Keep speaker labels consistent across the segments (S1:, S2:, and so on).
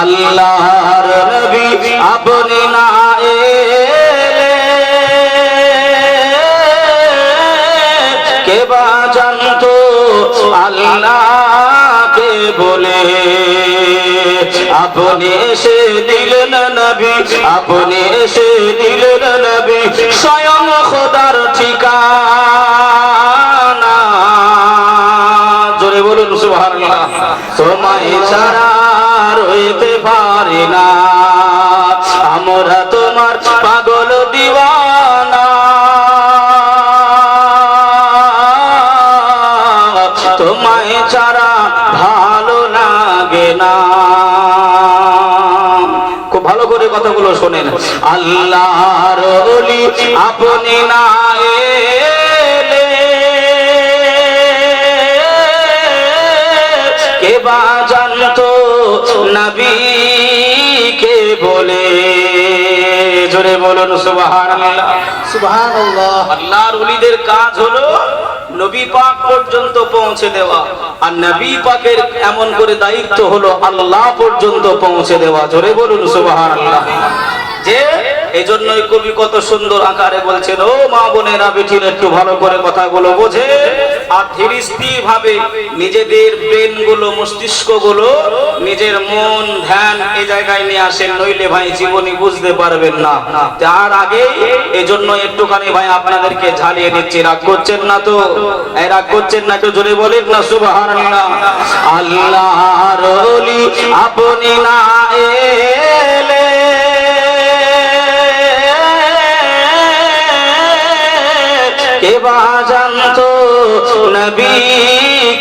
S1: আল্লাহর নবী আপনি না এলে কে বা জানতো? আল্লাহকে বলে। আপনি এসে দিলেন নবী, আপনি এসে দিলেন নবী, স্বয়ং খোদার ঠিকানা। জোরে বলুন, সুবহানাল্লাহ। তোমায় ছাড়া পারি না। আমরা তোমার পাগল দিওয়ানা। তোমায় ছাড়া ভালো লাগে না। খুব ভালো করে কথাগুলো শোনেন। আল্লাহর ওলি আপনি না এলে কে জানতো নবী? জোরে সুবহানাল্লাহ।
S2: সুবহানাল্লাহ।
S1: আল্লাহর ওলিদের কাজ হলো নবী পাক পর্যন্ত পৌঁছে দেওয়া আর নবী পাকের এমন করে দায়িত্ব হলো আল্লাহ পর্যন্ত পৌঁছে দেওয়া। জোরে বলুন সুবহানাল্লাহ। যে এই জন্যই কবি কত সুন্দর আকারে বলছেন ও মা বোনেরা বেঠিন একটু ভালো করে কথাগুলো বোঝে ভাবে নিজেদের ব্রেন নিজের মন, ধ্যান জায়গায় নিয়ে আসেন, নইলে ভাই বুঝতে পারবেন না। তার আগে এই জন্য একটুখানি ভাই আপনাদেরকে ঝালিয়ে দিচ্ছি। রাগ করছেন না তো? রাগ করছেন না জোরে বলেন না, সুবহানাল্লাহ। আল্লাহর ওলি আপনি না এলে। কে বা জানতো নবী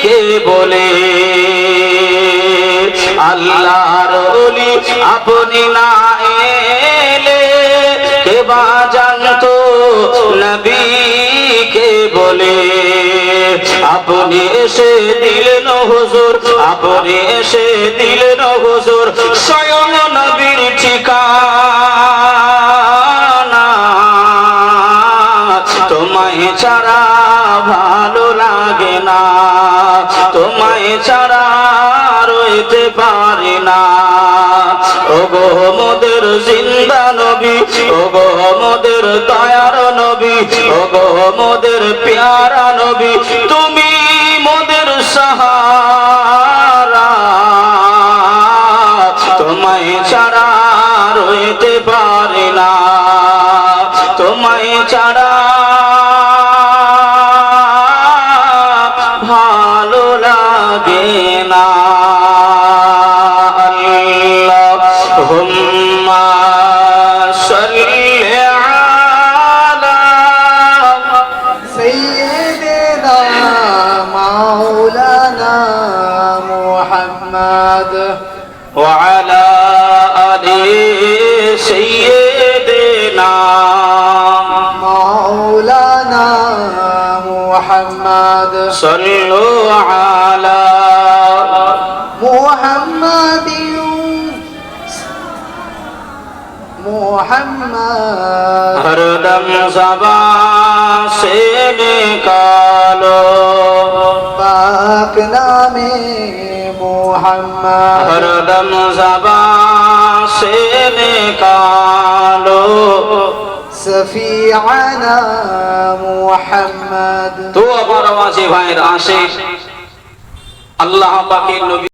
S1: কে বলে, আল্লাহর আপনি না এলে কে বা জানতো? নবী কে বলে, আপনি এসে দিলেন হুজুর, আপনি এসে দিলেন হুজুর, স্বয়ং নবীর ঠিকানা তোমায় ছাড়া ভালো লাগে না। তোমায় ছাড়া রইতে পারি না। ও গো মোদের জিন্দা নবী ও গো মোদের দয়ার নবী ও গো মোদের প্যারা নবী, তুমি মোদের সাহারা। তোমায় ছাড়া রইতে পারি না। তোমায় ছাড়া
S2: محمد
S1: وعلى آل سيدنا
S2: مولانا محمد.
S1: صلوا على
S2: محمد. محمد.
S1: هر دم زبا سے
S2: نکالو پاک نامی मोहम्मद
S1: हरदम जबा से निकालो
S2: सफीआना मोहम्मद
S1: তো আবার আওয়াজে ভাইয়ের আসে আল্লাহ পাকের নবী